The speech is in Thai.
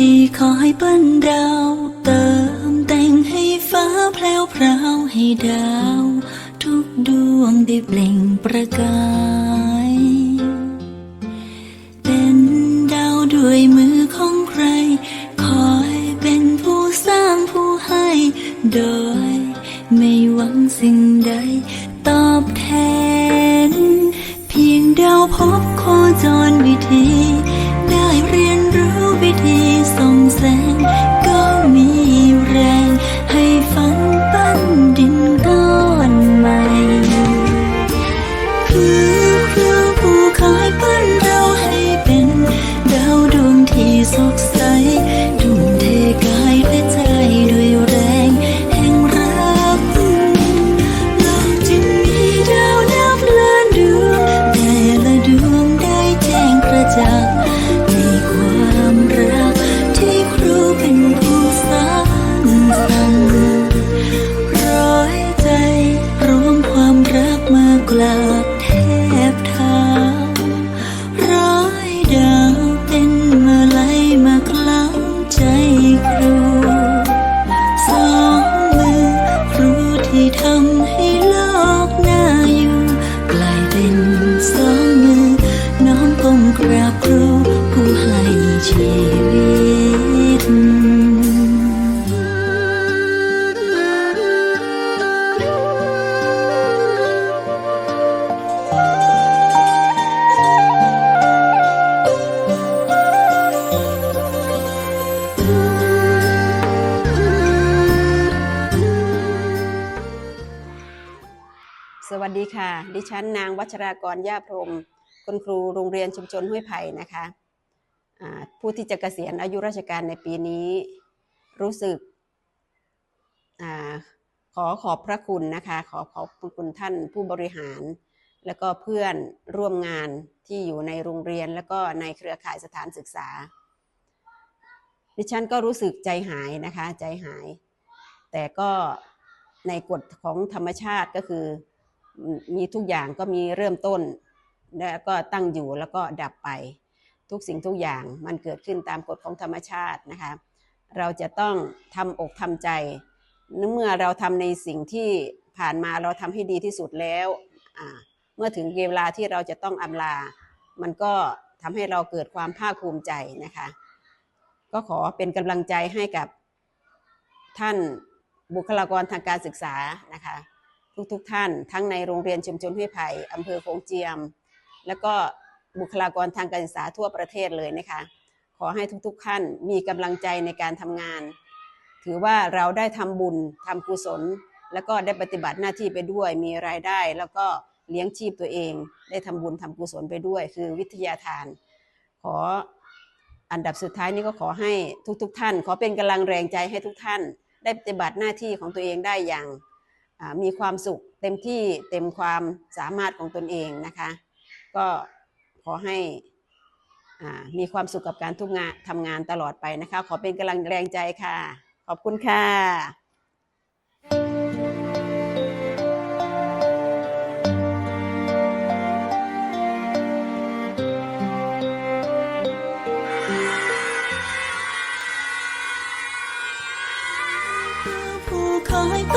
ที่คอยปั้นดาวเติมแต่งให้ฟ้าแพรวพราวให้ดาว ทุกดวงได้เปล่งประกาย เป็นดาวด้วยมือของใคร คอยเป็นผู้สร้างผู้ให้ โดยไม่หวังสิ่งใดตอบแทน เพียงดาวพบโคจรวิธี มามรักมากรา วัสดีค่ะ ดิฉันนางวัชรากรย่าพรม คุณครูโรงเรียนชุมชนห้วยไผ่นะคะผู้ที่จะเกษียณอายุราชการในปีนี้ รู้สึกอขอขอบพระคุณนะคะ ขอขอบคุณท่านผู้บริหาร แล้วก็เพื่อนร่วมงานที่อยู่ในโรงเรียน แล้วก็ในเครือข่ายสถานศึกษา ดิฉันก็รู้สึกใจหายนะคะ ใจหาย แต่ก็ในกฎของธรรมชาติก็คือ มีทุกอย่างก็มีเริ่มต้น แล้วก็ตั้งอยู่แล้วก็ดับไป ทุกสิ่งทุกอย่างมันเกิดขึ้นตามกฎของธรรมชาตินะคะเราจะต้องทำอกทำใจ เมื่อเราทำในสิ่งที่ผ่านมาเราทำให้ดีที่สุดแล้วเมื่อถึงเวลาที่เราจะต้องอำลา มันก็ทำให้เราเกิดความภาคภูมิใจนะคะ ก็ขอเป็นกำลังใจให้กับท่านบุคลากรทางการศึกษานะคะ ทุกๆทท่าน ทั้งในโรงเรียนชุมชนห้วยไผ่อำเภอโขงเจียม แล้วก็บุคลากรทางการศึกษาทั่วประเทศเลยนะคะขอให้ทุกๆท่านมีกำลังใจในการทำงาน ถือว่าเราได้ทำบุญทำกุศล แล้วก็ได้ปฏิบัติหน้าที่ไปด้วย มีรายได้ แล้วก็เลี้ยงชีพตัวเอง ได้ทำบุญทำกุศลไปด้วย คือวิทยาทาน ขออันดับสุดท้ายนี้ก็ขอให้ทุกๆทท่าน ขอเป็นกำลังแรงใจให้ทุกท่าน ได้ปฏิบัติหน้าที่ของตัวเองได้อย่าง มีความสุขเต็มที่เต็มความสามารถของตนเองนะคะ ก็ขอให้อ่ามีความสุขกับการทุกงานทำงานตลอดไปนะคะ ขอเป็นกำลังแรงใจค่ะ ขอบคุณค่ะผู้คอยป